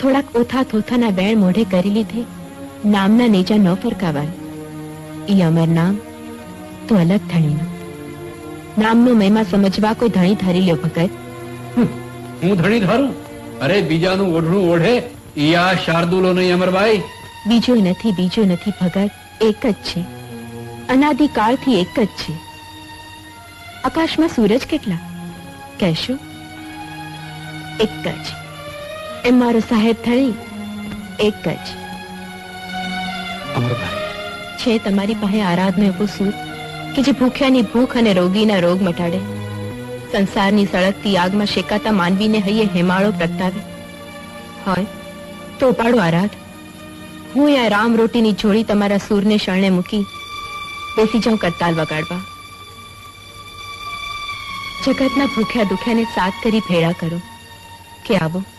થોડાક ઓથા થોથાના વેણ મોઢે કરી લીધે નામના નેજા ન ફરકાવાય. ઈ અમર નામ તો અલગ ધણીનું. નામનો મહિમા સમજવા કોઈ ધણી ધારી લ્યો ભગત. હું ધણી ધારું? અરે બીજાનું ઓઢણું ઓઢે ઈ શાર્દુલો નહીં અમરભાઈ બીજો નથી બીજો નથી ભગત એક જ છે. અનાદિ કાળથી એક જ છે. આકાશમાં સૂરજ કેટલા? કહેશો? એક જ. એમ મારો સાહેબ થઈ એક જ. છે તમારી પાસે આરાધનો એવું સૂર કે જે ભૂખ્યાની ભૂખ અને રોગીના રોગ મટાડે. સંસારની સળગતી આગમાં શેકાતા માનવીને હૈયે હેમાળો પ્રગટાવે. હોય તો ઉપાડો આરાધ. હું આ રામ રોટીની જોડી તમારા સૂરને શરણે મૂકી બેસી જાઉં કરતાલ વગાડવા. જગતના ભૂખ્યા દુખ્યાને સાથ કરી ભેળા કરો કે આવો.